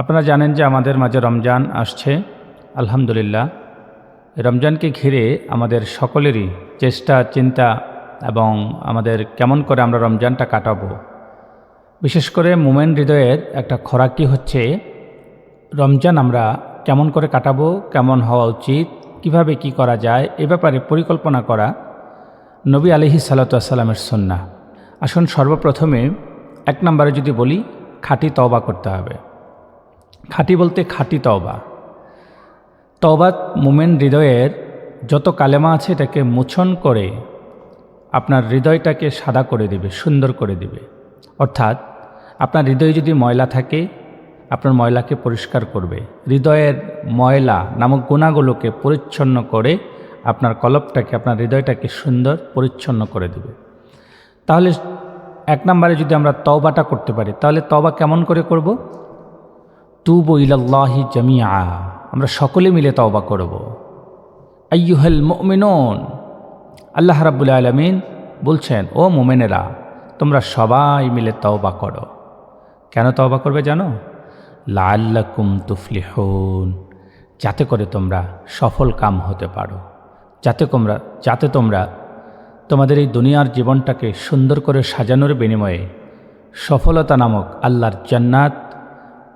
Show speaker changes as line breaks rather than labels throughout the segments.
আপনারা জানেন যে আমাদের মাঝে রমজান আসছে, আলহামদুলিল্লাহ। রমজানকে ঘিরে আমাদের সকলেরই চেষ্টা, চিন্তা এবং আমাদের কেমন করে আমরা রমজানটা কাটাবো। বিশেষ করে মোমেন হৃদয়ের একটা খোরাকি হচ্ছে, রমজান আমরা কেমন করে কাটাবো, কেমন হওয়া উচিত, কীভাবে কি করা যায়, এ ব্যাপারে পরিকল্পনা করা নবী আলহি সাল্লাতামের সন্না আসুন সর্বপ্রথমে এক নম্বরে যদি বলি, খাঁটি তওবা করতে হবে। খাঁটি বলতে খাঁটি তওবা। তওবা মোমেন হৃদয়ের যত কালেমা আছে এটাকে মোছন করে আপনার হৃদয়টাকে সাদা করে দিবে, সুন্দর করে দিবে। অর্থাৎ আপনার হৃদয়ে যদি ময়লা থাকে, আপনার ময়লাকে পরিষ্কার করবে। হৃদয়ের ময়লা নামক গুণাগুলোকে পরিচ্ছন্ন করে আপনার কলপটাকে, আপনার হৃদয়টাকে সুন্দর, পরিচ্ছন্ন করে দেবে। তাহলে এক নম্বরে যদি আমরা তওবাটা করতে পারি, তাহলে তবা কেমন করে করব? তুব ইলাল্লাহি জামিয়া আমরা সকলে মিলে তওবা করব। আইয়ুহেল মুমিনুন। আল্লাহ রাব্বুল আলমিন বলছেন, ও মোমেনেরা, তোমরা সবাই মিলে তওবা করো। কেন তওবা করবে জানো? লাল্লাকুম তুফলিহুন। যাতে করে তোমরা সফল কাম হতে পারো। যাতে তোমরা যাতে তোমরা তোমাদের এই দুনিয়ার জীবনটাকে সুন্দর করে সাজানোর বিনিময়ে সফলতা নামক আল্লাহর জান্নাত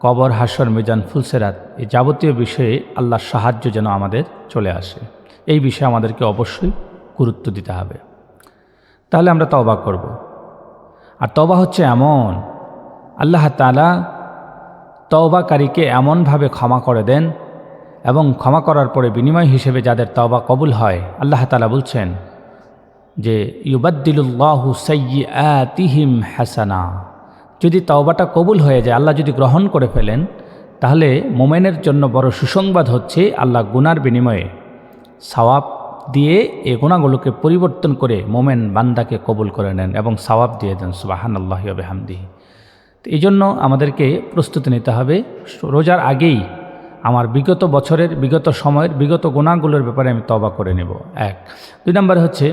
কবর, হাসর, মিজান, ফুলসেরাত এই যাবতীয় বিষয়ে আল্লাহর সাহায্য যেন আমাদের চলে আসে। এই বিষয়ে আমাদেরকে অবশ্যই গুরুত্ব দিতে হবে। তাহলে আমরা তবা করব। আর তবা হচ্ছে এমন, আল্লাহ তালা তওবাকারীকে এমনভাবে ক্ষমা করে দেন এবং ক্ষমা করার পরে বিনিময় হিসেবে যাদের তওবা কবুল হয়, আল্লাহ তালা বলছেন যে, ইউবাদ্দিলুল্লাহু সৈয়িআতিহিম হাসানা। যদি তওবাটা কবুল হয়ে যায়, আল্লাহ যদি গ্রহণ করে ফেলেন, তাহলে মোমেনের জন্য বড় সুসংবাদ হচ্ছে আল্লাহ গুনার বিনিময়ে। সওয়াব দিয়ে এ গুণাগুলোকে পরিবর্তন করে মোমেন বান্দাকে কবুল করে নেন এবং সওয়াব দিয়ে দেন সুবাহান আল্লাহ হামদিহি তো এই জন্য আমাদেরকে প্রস্তুতি নিতে হবে। রোজার আগেই আমার বিগত বছরের, বিগত সময়ের, বিগত গুণাগুলোর ব্যাপারে আমি তবা করে নেব। এক। দুই নম্বর হচ্ছে,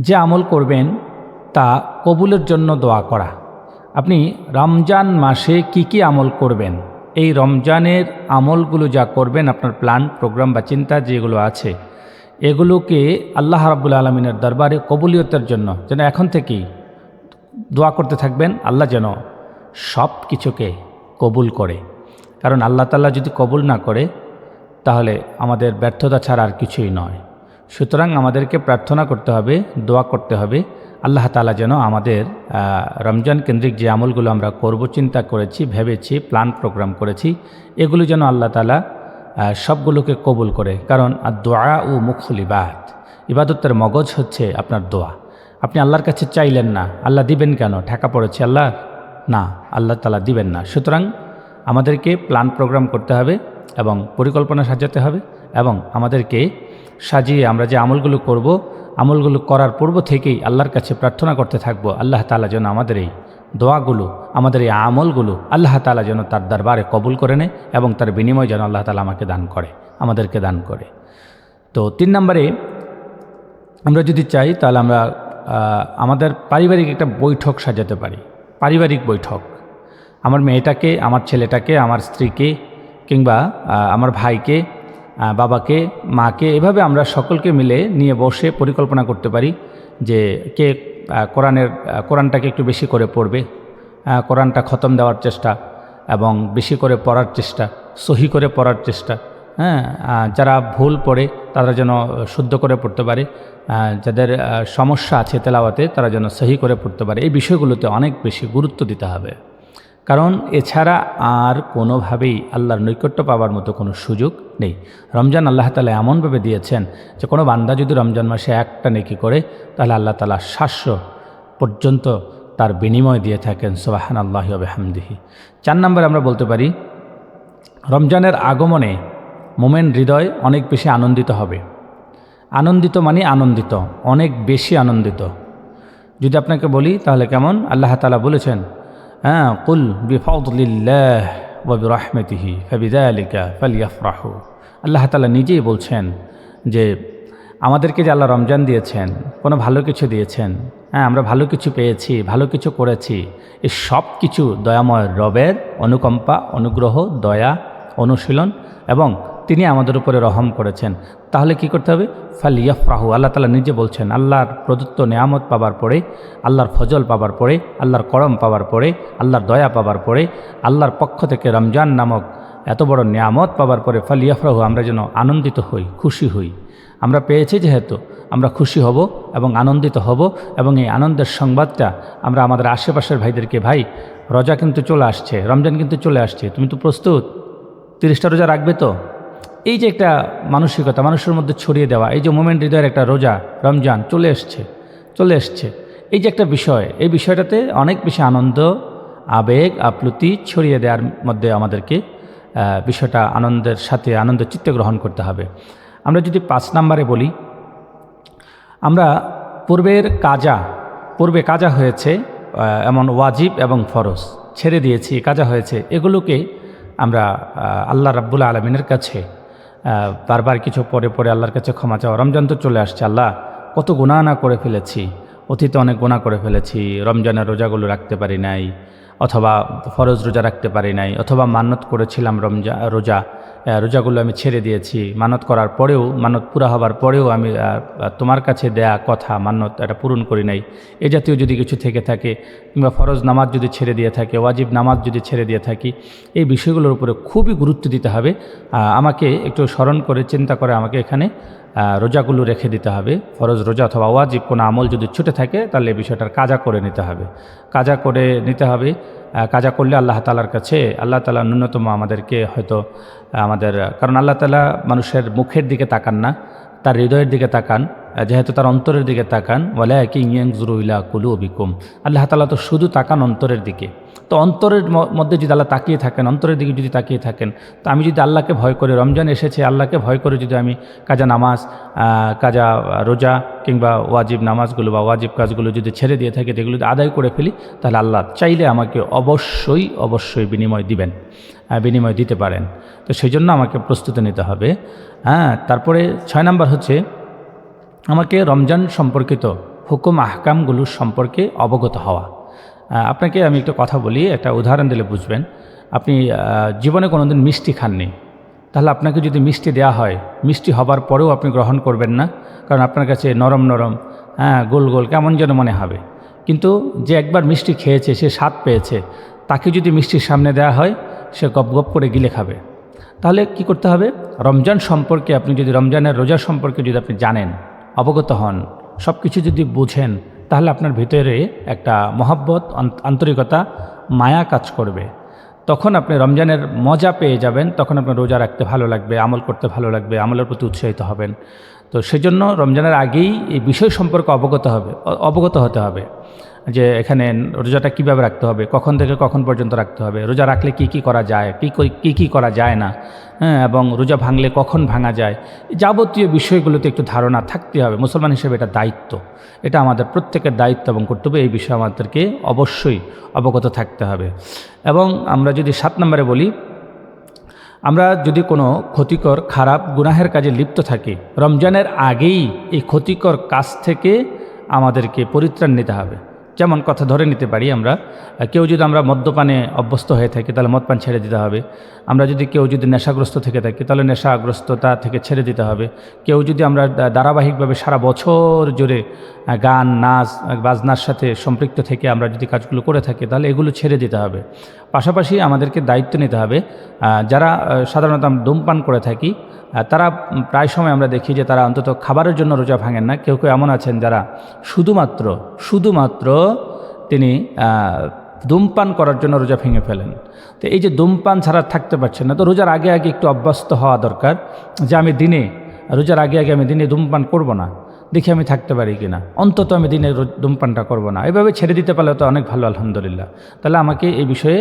যে আমল করবেন, তা কবুলের জন্য দোয়া করা। আপনি রমজান মাসে কি কি আমল করবেন? এই রমজানের আমলগুলো যা করবেন, আপনার প্ল্যান, প্রোগ্রাম বা চিন্তা যেগুলো আছে, এগুলোকে আল্লাহ রাবুল আলমিনের দরবারে কবুলিয়তের জন্য, যেন এখন থেকেই দোয়া করতে থাকবেন, আল্লাহ যেন সব কিছুকে কবুল করে। কারণ আল্লাহ তাল্লাহ যদি কবুল না করে, তাহলে আমাদের ব্যর্থতা ছাড়া আর কিছুই নয়। সুতরাং আমাদেরকে প্রার্থনা করতে হবে, দোয়া করতে হবে আল্লাহ তালা যেন আমাদের রমজান কেন্দ্রিক যে আমলগুলো আমরা করব, চিন্তা করেছি, ভেবেছি প্ল্যান প্রোগ্রাম করেছি, এগুলো যেন আল্লাহ তালা সবগুলোকে কবুল করে। কারণ দোয়া ও মুখল ইবাদ ইবাদতের মগজ হচ্ছে আপনার দোয়া। আপনি আল্লাহর কাছে চাইলেন না, আল্লাহ দিবেন কেন? ঠেকা পড়েছে আল্লাহ? না, আল্লাহ তালা দিবেন না। সুতরাং আমাদেরকে প্ল্যান প্রোগ্রাম করতে হবে এবং পরিকল্পনা সাজাতে হবে এবং আমাদেরকে সাজিয়ে আমরা যে আমলগুলো করব আমলগুলো করার পূর্ব থেকেই আল্লাহর কাছে প্রার্থনা করতে থাকব। আল্লাহ তালা যেন আমাদের এই দোয়াগুলো, আমাদের এই আমলগুলো আল্লাহ তালা যেন তার দরবারে কবুল করে নেয় এবং তার বিনিময় যেন আল্লাহ তালা আমাকে দান করে, আমাদেরকে দান করে। তো তিন নম্বরে আমরা যদি চাই, তাহলে আমরা আমাদের পারিবারিক একটা বৈঠক সাজাতে পারি। পারিবারিক বৈঠক। আমার মেয়েটাকে, আমার ছেলেটাকে, আমার স্ত্রীকে কিংবা আমার ভাইকে বাবাকে, মাকে, এভাবে আমরা সকলকে মিলে নিয়ে বসে পরিকল্পনা করতে পারি যে কে কোরআনের কোরআনটাকে একটু বেশি করে পড়বে। কোরআনটা খতম দেওয়ার চেষ্টা এবং বেশি করে পড়ার চেষ্টা, সহি করে পড়ার চেষ্টা। হ্যাঁ যারা ভুল পড়ে তারা যেন শুদ্ধ করে পড়তে পারে। যাদের সমস্যা আছে তেলাওয়াতে তারা যেন সহি করে পড়তে পারে। এই বিষয়গুলোতে অনেক বেশি গুরুত্ব দিতে হবে। কারণ এছাড়া আর কোনোভাবেই আল্লাহর নৈকট্য পাওয়ার মতো কোনো সুযোগ নেই। রমজান আল্লাহ তালা এমনভাবে দিয়েছেন যে, কোনো বান্দা যদি রমজান মাসে একটা নেকি করে, তাহলে আল্লাহ তালা সাতশো পর্যন্ত তার বিনিময় দিয়ে থাকেন সোবাহান আল্লাহ হামদিহি চার নম্বরে আমরা বলতে পারি, রমজানের আগমনে মোমেন হৃদয় অনেক বেশি আনন্দিত হবে। আনন্দিত মানে আনন্দিত, অনেক বেশি আনন্দিত। যদি আপনাকে বলি, তাহলে কেমন? আল্লাহ তালা বলেছেন হ্যাঁ কুল বিফাউদ্দিল্লাহ ওবিরহমতিহি ফবিদালিকা ফালিয়াফরাহু। আল্লাহ তালা নিজেই বলছেন যে, আমাদেরকে যে আল্লাহ রমজান দিয়েছেন, কোনো ভালো কিছু দিয়েছেন হ্যাঁ আমরা ভালো কিছু পেয়েছি, ভালো কিছু করেছি এই সব কিছু দয়াময় রবের অনুকম্পা, অনুগ্রহ, দয়া, অনুশীলন এবং তিনি আমাদের উপরে রহম করেছেন। তাহলে কি করতে হবে? ফালিয়াফরাহু, আল্লাহ তালা নিজে বলছেন, আল্লাহর প্রদত্ত নেয়ামত পাবার পরে, আল্লাহর ফজল পাবার পরে, আল্লাহর করম পাবার পরে, আল্লাহর দয়া পাবার পরে, আল্লাহর পক্ষ থেকে রমজান নামক এত বড় নিয়ামত পাবার পরে ফালিয়াফরাহু, আমরা যেন আনন্দিত হই, খুশি হই। আমরা পেয়েছি যেহেতু, আমরা খুশি হব এবং আনন্দিত হব এবং এই আনন্দের সংবাদটা আমরা আমাদের আশেপাশের ভাইদেরকে, ভাই, রোজা কিন্তু চলে আসছে, রমজান কিন্তু চলে আসছে, তুমি তো প্রস্তুত? তিরিশটা রোজা রাখবে তো? এই যে একটা মানসিকতা, মানুষের মধ্যে ছড়িয়ে দেওয়া, এই যে মোমেন্ট হৃদয়ের একটা রোজা, রমজান চলে এসছে চলে এসছে। এই যে একটা বিষয়, এই বিষয়টাতে অনেক বেশি আনন্দ, আবেগ, আপ্লুতি ছড়িয়ে দেওয়ার মধ্যে আমাদেরকে বিষয়টা আনন্দের সাথে আনন্দ চিত্ত গ্রহণ করতে হবে। আমরা যদি পাঁচ নাম্বারে বলি, আমরা পূর্বের কাজা, পূর্বে কাজা হয়েছে এমন ওয়াজিব এবং ফরজ, ছেড়ে দিয়েছি, কাজা হয়েছে, এগুলোকে আমরা আল্লাহ রাব্বুল আলমিনের কাছে বারবার কিছু পরে পরে আল্লাহর কাছে ক্ষমা চাওয়া। রমজান তো চলে আসছে, আল্লাহ, কত গুণা না করে ফেলেছি। অতীতে অনেক গুণা করে ফেলেছি, রমজানের রোজাগুলো রাখতে পারি নাই, অথবা ফরজ রোজা রাখতে পারি নাই, অথবা মান্যত করেছিলাম রমজা, রোজা। রোজাগুলো আমি ছেড়ে দিয়েছি। মানত করার পরেও, মানত পুরা হবার পরেও আমি তোমার কাছে দেয়া কথা মানত এটা পূরণ করি নাই। এ জাতীয় যদি কিছু থেকে থাকে, কিংবা ফরজ নামাজ যদি ছেড়ে দিয়ে থাকে, ওয়াজিব নামাজ যদি ছেড়ে দিয়ে থাকি, এই বিষয়গুলোর উপরে খুবই গুরুত্ব দিতে হবে। আমাকে একটু স্মরণ করে, চিন্তা করে আমাকে এখানে রোজাগুলো রেখে দিতে হবে। ফরজ রোজা অথবা ওয়াজিব কোনো আমল যদি ছুটে থাকে, তাহলে এই বিষয়টার কাজা করে নিতে হবে। কাজা করে নিতে হবে। কাজা করলে আল্লাহ তালার কাছে, আল্লাহ তালা ন্যূনতম আমাদেরকে হয়তো আমাদের, কারণ আল্লাহ তালা মানুষের মুখের দিকে তাকান না, তার হৃদয়ের দিকে তাকান। যেহেতু তার অন্তরের দিকে তাকান বলে কি ইয়াং জুরুইলা কুলু অবিকুম আল্লাহ তালা তো শুধু তাকান অন্তরের দিকে। তো অন্তরের মধ্যে যদি আল্লাহ তাকিয়ে থাকেন, অন্তরের দিকে যদি তাকিয়ে থাকেন, তো আমি যদি আল্লাহকে ভয় করে, রমজান এসেছে, আল্লাহকে ভয় করে যদি আমি কাজা নামাজ কাজা রোজা কিংবা ওয়াজিব নামাজগুলো বা ওয়াজিব কাজগুলো যদি ছেড়ে দিয়ে থাকি, যেগুলো যদি আদায় করে ফেলি, তাহলে আল্লাহ চাইলে আমাকে অবশ্যই অবশ্যই বিনিময় দিবেন বিনিময় দিতে পারেন। তো সেই জন্য আমাকে প্রস্তুতি নিতে হবে। হ্যাঁ তারপরে ছয় নাম্বার হচ্ছে আমাকে রমজান সম্পর্কিত হুকুম আহকামগুলো সম্পর্কে অবগত হওয়া। আপনাকে আমি একটা কথা বলি, একটা উদাহরণ দিলে বুঝবেন। আপনি জীবনে কোনোদিন মিষ্টি খাননি। তাহলে আপনাকে যদি মিষ্টি দেওয়া হয়, মিষ্টি হবার পরেও আপনি গ্রহণ করবেন না, কারণ আপনার কাছে নরম নরম হ্যাঁ গোল গোল, কেমন যেন মনে হবে। কিন্তু যে একবার মিষ্টি খেয়েছে, সে স্বাদ পেয়েছে, তাকে যদি মিষ্টির সামনে দেওয়া হয়, সে গপ গপ করে গিলে খাবে। তাহলে কি করতে হবে? রমজান সম্পর্কে আপনি যদি, রমজানের রোজা সম্পর্কে যদি আপনি জানেন অবগত হন। সব কিছু যদি বুঝেন, তাহলে আপনার ভিতরে একটা মহাব্বত আন্তরিকতা, মায়া কাজ করবে। তখন আপনি রমজানের মজা পেয়ে যাবেন, তখন আপনার রোজা রাখতে ভালো লাগবে, আমল করতে ভালো লাগবে, আমলের প্রতি উৎসাহিত হবেন। তো সেজন্য রমজানের আগেই এই বিষয় সম্পর্কে অবগত হবে অবগত হতে হবে। যে এখানে রোজাটা কীভাবে রাখতে হবে, কখন থেকে কখন পর্যন্ত রাখতে হবে, রোজা রাখলে কি কি করা যায়, কী কী কী করা যায় না হ্যাঁ এবং রোজা ভাঙলে কখন ভাঙা যায় যাবতীয় বিষয়গুলোতে একটু ধারণা থাকতে হবে, মুসলমান হিসেবে এটা দায়িত্ব, এটা আমাদের প্রত্যেকের দায়িত্ব এবং কর্তব্য, এই বিষয়ে আমাদেরকে অবশ্যই অবগত থাকতে হবে, এবং আমরা যদি সাত নম্বরে বলি, আমরা যদি কোনো ক্ষতিকর, খারাপ, গুনাহের কাজে লিপ্ত থাকি, রমজানের আগেই এই ক্ষতিকর কাজ থেকে আমাদেরকে পরিত্রাণ নিতে হবে যেমন কথা ধরে নিতে পারি আমরা কেউ যদি আমরা মদ্যপানে অভ্যস্ত হয়ে থাকি, তাহলে মদপান ছেড়ে দিতে হবে। আমরা যদি কেউ যদি নেশাগ্রস্ত থেকে থাকি, তাহলে নেশাগ্রস্ততা থেকে ছেড়ে দিতে হবে। কেউ যদি আমরা ধারাবাহিকভাবে সারা বছর জুড়ে গান, নাচ বাজনার সাথে সম্পৃক্ত থেকে আমরা যদি কাজগুলো করে থাকি, তাহলে এগুলো ছেড়ে দিতে হবে। পাশাপাশি আমাদেরকে দায়িত্ব নিতে হবে যারা সাধারণত আমরা ধূমপান করে থাকি তারা প্রায় সময় আমরা দেখি যে তারা অন্তত খাবারের জন্য রোজা ভাঙেন না। কেউ কেউ এমন আছেন যারা শুধুমাত্র শুধুমাত্র তিনি ধূমপান করার জন্য রোজা ভেঙে ফেলেন। তো এই যে ধূমপান ছাড়া থাকতে পারছেন না। তো রোজার আগে আগে একটু অভ্যস্ত হওয়া দরকার যে আমি দিনে, রোজার আগে আগে আমি দিনে ধূমপান করব না। দেখি আমি থাকতে পারি কি না অন্তত আমি দিনে ধূমপানটা করব না। এভাবে ছেড়ে দিতে পারলে তো অনেক ভালো, আলহামদুলিল্লাহ। তাহলে আমাকে এই বিষয়ে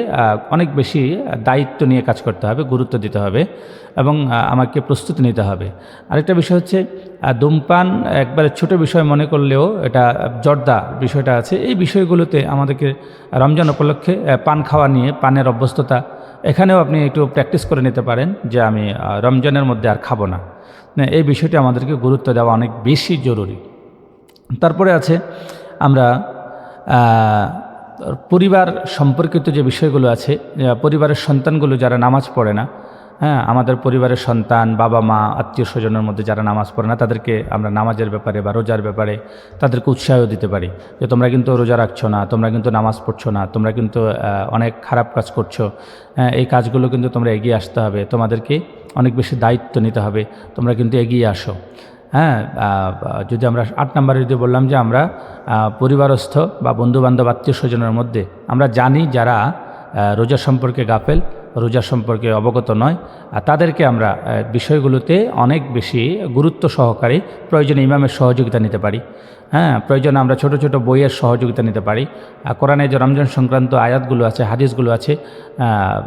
অনেক বেশি দায়িত্ব নিয়ে কাজ করতে হবে, গুরুত্ব দিতে হবে এবং আমাকে প্রস্তুতি নিতে হবে। আরেকটা বিষয় হচ্ছে ধূমপান একবারে ছোট বিষয় মনে করলেও এটা জর্দা বিষয়টা আছে। এই বিষয়গুলোতে আমাদেরকে রমজান উপলক্ষে পান খাওয়া নিয়ে, পানের অভ্যস্ততা, এখানেও আপনি একটু প্র্যাকটিস করে নিতে পারেন যে আমি রমজানের মধ্যে আর খাব না। না, এই বিষয়টি আমাদেরকে গুরুত্ব দেওয়া অনেক বেশি জরুরি। তারপরে আছে আমরা পরিবার সম্পর্কিত যে বিষয়গুলো আছে পরিবারের সন্তানগুলো যারা নামাজ পড়ে না হ্যাঁ আমাদের পরিবারের সন্তান বাবা মা আত্মীয় স্বজনের মধ্যে যারা নামাজ পড়ে না তাদেরকে আমরা নামাজের ব্যাপারে বা রোজার ব্যাপারে তাদেরকে উৎসাহ দিতে পারি যে তোমরা কিন্তু রোজা রাখছো না তোমরা কিন্তু নামাজ পড়ছো না তোমরা কিন্তু অনেক খারাপ কাজ করছ। হ্যাঁ, এই কাজগুলো কিন্তু তোমরা এগিয়ে আসতে হবে তোমাদেরকে অনেক বেশি দায়িত্ব নিতে হবে তোমরা কিন্তু এগিয়ে আসো। হ্যাঁ যদি আমরা আট নম্বরে যদি বললাম যে আমরা পরিবারস্থ বা বন্ধুবান্ধব আত্মীয় স্বজনের মধ্যে আমরা জানি যারা রোজা সম্পর্কে গাফেল রোজা সম্পর্কে অবগত নয়, আর তাদেরকে আমরা বিষয়গুলোতে অনেক বেশি গুরুত্ব সহকারে প্রয়োজনে ইমামের সহযোগিতা নিতে পারি। হ্যাঁ প্রয়োজনে আমরা ছোট ছোট বইয়ের সহযোগিতা নিতে পারি। কোরআনে যে রমজান সংক্রান্ত আয়াতগুলো আছে, হাদিসগুলো আছে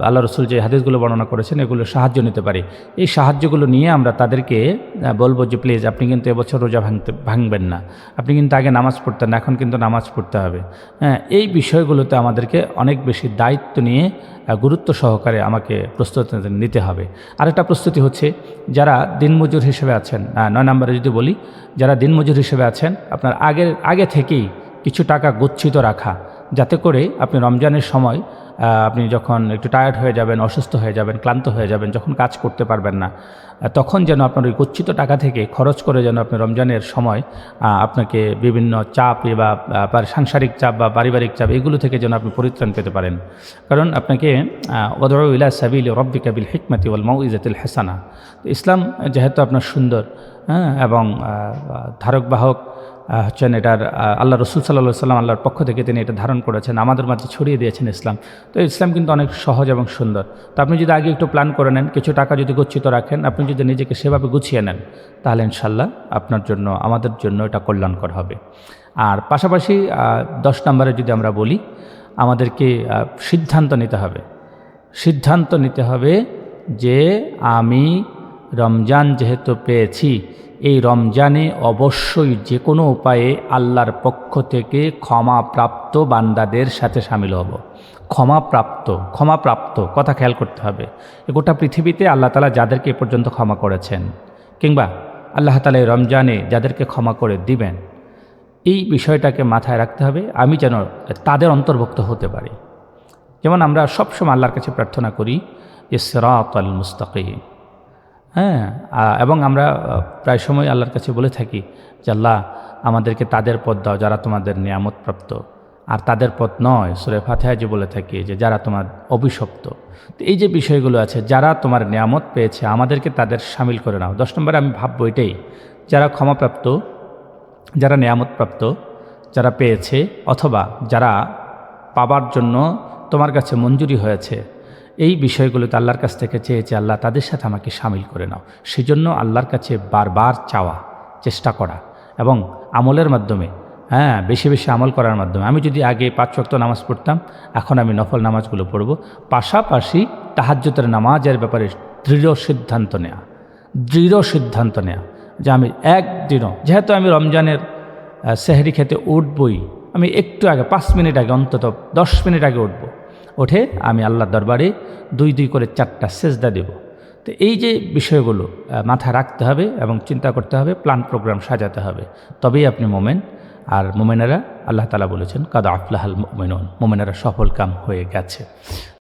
আল্লাহ রসুল যে হাদিসগুলো বর্ণনা করেছেন, এগুলো সাহায্য নিতে পারি। এই সাহায্যগুলো নিয়ে আমরা তাদেরকে বলব যে, প্লিজ, আপনি কিন্তু এবছর রোজা ভাঙতে, ভাঙবেন না। আপনি কিন্তু আগে নামাজ পড়তেন না এখন কিন্তু নামাজ পড়তে হবে। হ্যাঁ এই বিষয়গুলোতে আমাদেরকে অনেক বেশি দায়িত্ব নিয়ে গুরুত্ব সহকারে আমাকে প্রস্তুতি নিতে হবে। আরেকটা প্রস্তুতি হচ্ছে, যারা দিনমজুর হিসেবে আছেন নয় নম্বরে যদি বলি যারা দিনমজুর হিসেবে আছেন, আপনার আগের, আগে থেকেই কিছু টাকা গচ্ছিত রাখা, যাতে করে আপনি রমজানের সময় আপনি যখন একটু টায়ার্ড হয়ে যাবেন, অসুস্থ হয়ে যাবেন, ক্লান্ত হয়ে যাবেন, যখন কাজ করতে পারবেন না তখন যেন আপনার ওই গচ্ছিত টাকা থেকে খরচ করে যেন আপনি রমজানের সময় আপনাকে বিভিন্ন চাপ বা সাংসারিক চাপ বা পারিবারিক চাপ, এগুলো থেকে যেন আপনি পরিত্রাণ পেতে পারেন। কারণ আপনাকে ওদর ইলা সাবিল রব্বি কাবিল হিকমতি ওয়াল মাউ ইজাতুল হাসানা ইসলাম যেহেতু আপনার সুন্দর হ্যাঁ এবং ধারক বাহক হচ্ছেন এটার আল্লাহ রসুল সাল্লাহ সাল্লাম আল্লাহর পক্ষ থেকে তিনি এটা ধারণ করেছেন, আমাদের মাঝে ছড়িয়ে দিয়েছেন ইসলাম। তো ইসলাম কিন্তু অনেক সহজ এবং সুন্দর। তো আপনি যদি আগে একটু প্ল্যান করে নেন, কিছু টাকা যদি গচ্ছিত রাখেন, আপনি যদি নিজেকে সেভাবে গুছিয়ে নেন, তাহলে ইনশাল্লাহ আপনার জন্য, আমাদের জন্য এটা কল্যাণকর হবে। আর পাশাপাশি দশ নম্বরে যদি আমরা বলি, আমাদেরকে সিদ্ধান্ত নিতে হবে। সিদ্ধান্ত নিতে হবে যে আমি রমজান যেহেতু পেয়েছি, এই রমজানে অবশ্যই যে কোনো উপায়ে আল্লাহর পক্ষ থেকে ক্ষমাপ্রাপ্ত বান্দাদের সাথে সামিল হব। ক্ষমাপ্রাপ্ত ক্ষমাপ্রাপ্ত, কথা খেয়াল করতে হবে। গোটা পৃথিবীতে আল্লাহ তালা যাদেরকে এ পর্যন্ত ক্ষমা করেছেন, কিংবা আল্লাহ তালা রমজানে যাদেরকে ক্ষমা করে দিবেন, এই বিষয়টাকে মাথায় রাখতে হবে। আমি যেন তাদের অন্তর্ভুক্ত হতে পারি। যেমন আমরা সবসময় আল্লাহর কাছে প্রার্থনা করি যে সেরাত আল মুস্তাকিম। হ্যাঁ এবং আমরা প্রায় সময় আল্লাহর কাছে বলে থাকি যে, আল্লাহ, আমাদেরকে তাদের পথ দাও যারা তোমাদের নিয়ামতপ্রাপ্ত। আর তাদের পথ নয়, সুরে ফাতেহা যে বলে থাকি যে, যারা তোমার অভিশপ্ত। তো এই যে বিষয়গুলো আছে, যারা তোমার নিয়ামত পেয়েছে, আমাদেরকে তাদের সামিল করে নাও। দশ নম্বরে আমি ভাববো এটাই, যারা ক্ষমাপ্রাপ্ত, যারা নিয়ামতপ্রাপ্ত, যারা পেয়েছে, অথবা যারা পাবার জন্য তোমার কাছে মঞ্জুরি হয়েছে এই বিষয়গুলোতে আল্লাহর কাছ থেকে চেয়েছে, আল্লাহ তাদের সাথে আমাকে সামিল করে নাও। সেজন্য আল্লাহর কাছে বারবার চাওয়া, চেষ্টা করা এবং আমলের মাধ্যমে হ্যাঁ বেশি বেশি আমল করার মাধ্যমে। আমি যদি আগে পাঁচ ওয়াক্ত নামাজ পড়তাম, এখন আমি নফল নামাজগুলো পড়ব। পাশাপাশি তাহাজ্যতের নামাজের ব্যাপারে দৃঢ় সিদ্ধান্ত নেওয়া দৃঢ় সিদ্ধান্ত নেওয়া যে আমি একদিনও, যেহেতু আমি রমজানের সেহরি খেতে উঠবই, আমি একটু আগে, পাঁচ মিনিট আগে, অন্তত দশ মিনিট আগে উঠব। উঠে আমি আল্লাহ দরবারে দুই দুই করে চারটা সেজদা দেব। তো এই যে বিষয়গুলো মাথা রাখতে হবে এবং চিন্তা করতে হবে প্ল্যান প্রোগ্রাম সাজাতে হবে। তবেই আপনি মোমেন। আর মোমেনারা, আল্লাহ তালা বলেছেন, কাদা আফলাহাল মোমেনন। মোমেনারা সফল কাম হয়ে গেছে।